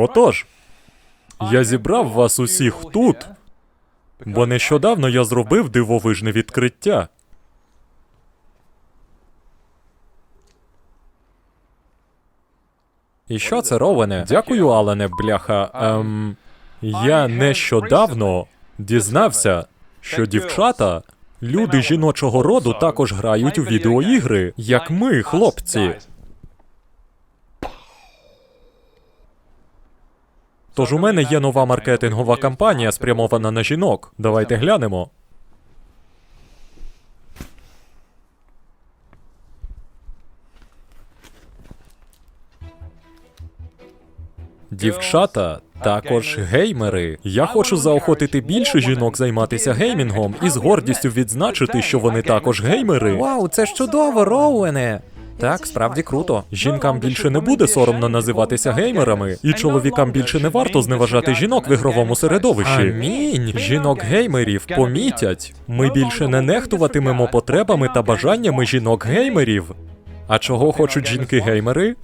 Отож, я зібрав вас усіх тут, бо нещодавно я зробив дивовижне відкриття. І що це, Ровене? Дякую, Алене, бляха. Ем, я нещодавно дізнався, що дівчата, люди жіночого роду, також грають у відеоігри, як ми, хлопці. Тож у мене є нова маркетингова кампанія, спрямована на жінок. Давайте глянемо. Дівчата також геймери. Я хочу заохотити більше жінок займатися геймінгом і з гордістю відзначити, що вони також геймери. Вау, це ж чудово, Роуене! Так, справді круто. Жінкам більше не буде соромно називатися геймерами, і чоловікам більше не варто зневажати жінок в ігровому середовищі. Амінь. Жінок геймерів помітять. Ми більше не нехтуватимемо потребами та бажаннями жінок геймерів. А чого хочуть жінки геймери?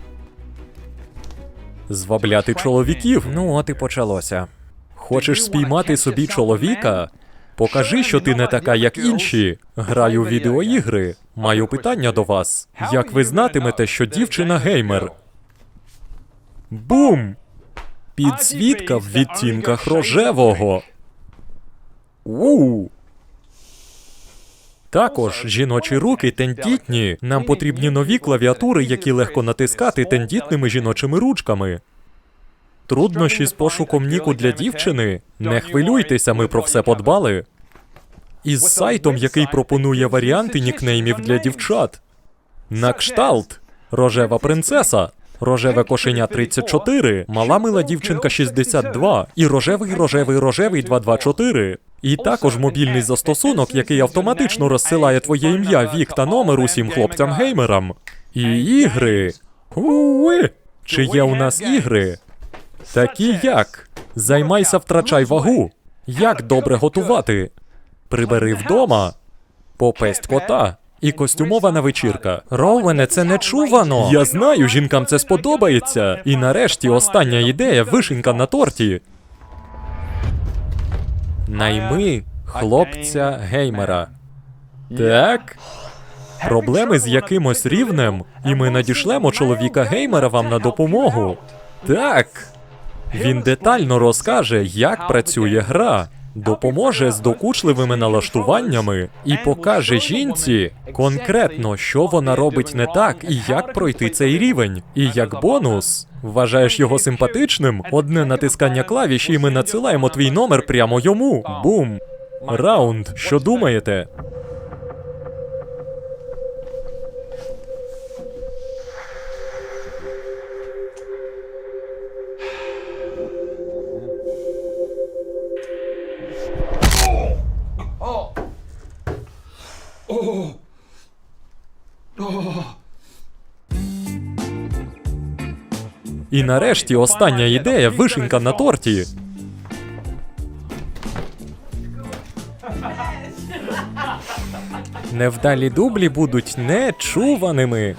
Звабляти чоловіків. Ну, от і почалося. Хочеш спіймати собі чоловіка? Покажи, що ти не така, як інші. Граю відеоігри. Маю питання до вас. Як ви знатимете, що дівчина геймер? Бум! Підсвітка в відтінках рожевого. У. Також жіночі руки тендітні. Нам потрібні нові клавіатури, які легко натискати тендітними жіночими ручками. Труднощі з пошуком ніку для дівчини? Не хвилюйтеся, ми про все подбали. Із сайтом, який пропонує варіанти нікнеймів для дівчат. На кшталт. Рожева принцеса. Рожеве кошеня 34, мала мила дівчинка 62 і рожевий рожевий рожевий 224. І також мобільний застосунок, який автоматично розсилає твоє ім'я, вік та номер усім хлопцям-геймерам. І ігри. Уи! Чи є у нас ігри? Такі як? Займайся, втрачай вагу. Як добре готувати? Прибери вдома. Попесть кота. І костюмована вечірка. Роуене, це нечувано. Я знаю, жінкам це сподобається. І нарешті остання ідея вишенька на торті. Найми хлопця геймера. Так. Проблеми з якимось рівнем, і ми надішлемо чоловіка геймера вам на допомогу. Так. Він детально розкаже, як працює гра, допоможе з докучливими налаштуваннями і покаже жінці конкретно, що вона робить не так і як пройти цей рівень. І як бонус, вважаєш його симпатичним? Одне натискання клавіш, і ми надсилаємо твій номер прямо йому. Бум! Раунд. Що думаєте? І нарешті остання ідея вишенька на торті. Невдалі дублі будуть нечуваними.